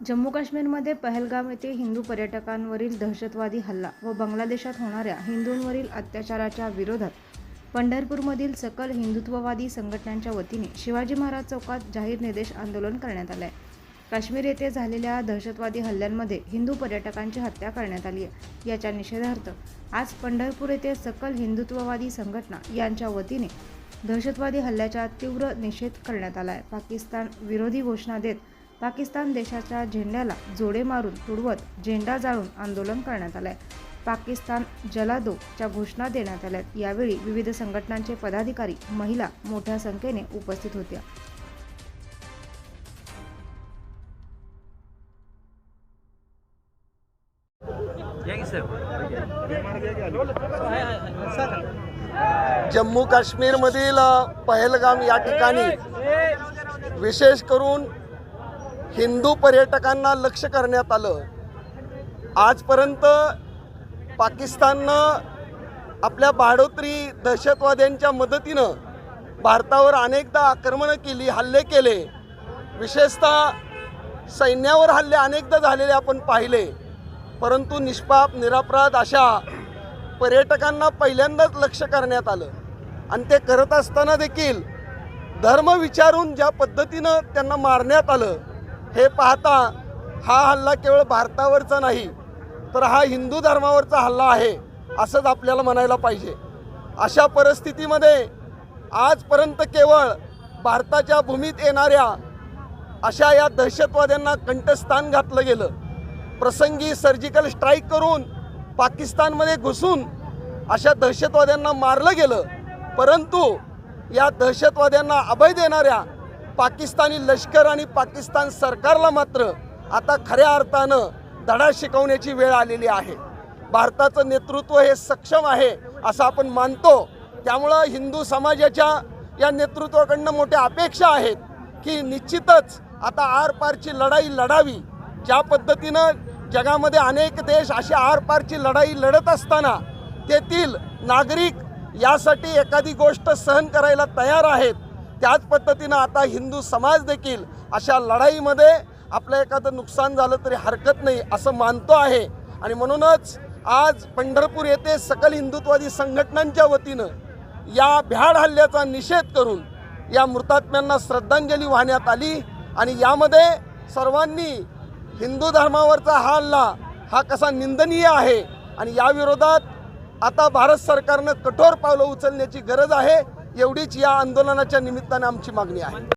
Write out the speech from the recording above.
जम्मू काश्मीरमध्ये पहलगाम येथे हिंदू पर्यटकांवरील दहशतवादी हल्ला व बांगलादेशात होणाऱ्या हिंदूंवरील अत्याचाराच्या विरोधात पंढरपूरमधील सकल हिंदुत्ववादी संघटनांच्या वतीने शिवाजी महाराज चौकात जाहीर निदेश आंदोलन करण्यात आलं आहे काश्मीर येथे झालेल्या दहशतवादी हल्ल्यांमध्ये हिंदू पर्यटकांची हत्या करण्यात आली आहे. याच्या निषेधार्थ आज पंढरपूर येथे सकल हिंदुत्ववादी संघटना यांच्या वतीने दहशतवादी हल्ल्याचा तीव्र निषेध करण्यात आला आहे पाकिस्तान विरोधी घोषणा देत पाकिस्तान देशाच्या झेंड्याला जोडे मारून तुडवत झेंडा जाळून आंदोलन करण्यात आलंय. पाकिस्तान जलादो च्या घोषणा देण्यात आल्यात. यावेळी विविध संघटनांचे पदाधिकारी महिला मोठ्या संख्येने उपस्थित होत्या. जम्मू काश्मीरमधील पहलगाम या ठिकाणी विशेष करून हिंदू पर्यटकांना लक्ष करण्यात आलं. आजपर्यंत पाकिस्ताननं आपल्या भाडोत्री दहशतवाद्यांच्या मदतीनं भारतावर अनेकदा आक्रमणं केली हल्ले केले. विशेषतः सैन्यावर हल्ले अनेकदा झालेले आपण पाहिले. परंतु निष्पाप निरापराध अशा पर्यटकांना पहिल्यांदाच लक्ष करण्यात आलं. आणि ते करत असताना देखील धर्म विचारून ज्या पद्धतीनं त्यांना मारण्यात आलं हे पाहता हा हल्ला केवळ भारतावरचा नाही तर हा हिंदू धर्मावरचा हल्ला आहे असंच आपल्याला म्हणायला पाहिजे. अशा परिस्थितीमध्ये आजपर्यंत केवळ भारताच्या भूमीत येणाऱ्या अशा या दहशतवाद्यांना कंठस्थान घातलं गेलं. प्रसंगी सर्जिकल स्ट्राईक करून पाकिस्तानमध्ये घुसून अशा दहशतवाद्यांना मारलं गेलं. परंतु या दहशतवाद्यांना अभय देणाऱ्या पाकिस्तानी लष्कर आणि पाकिस्तान सरकारला मात्र आता खऱ्या अर्थानं धडा शिकवण्याची वेळ आलेली आहे. भारताचं नेतृत्व हे सक्षम आहे असं आपण मानतो. त्यामुळं हिंदू समाजाच्या या नेतृत्वाकडनं मोठ्या अपेक्षा आहेत की निश्चितच आता आरपारची लढाई लढावी. ज्या पद्धतीनं जगामध्ये अनेक देश अशी आरपारची लढाई लढत असताना तेथील नागरिक यासाठी एखादी गोष्ट सहन करायला तयार आहेत. त्याच पद्धतीनं आता हिंदू समाज देखील अशा लढाईमध्ये आपलं एखादं नुकसान झालं तरी हरकत नाही असं मानतो आहे. आणि म्हणूनच आज पंढरपूर येथे सकल हिंदुत्वादी संघटनांच्या वतीनं या भ्याड हल्ल्याचा निषेध करून या मृतात्म्यांना श्रद्धांजली वाहण्यात आली आणि यामध्ये सर्वांनी हिंदू धर्मावरचा हा हल्ला हा कसा निंदनीय आहे आणि याविरोधात आता भारत सरकारनं कठोर पावलं उचलण्याची गरज आहे. एवढीच या आंदोलनाच्या निमित्ताने आमची मागणी आहे.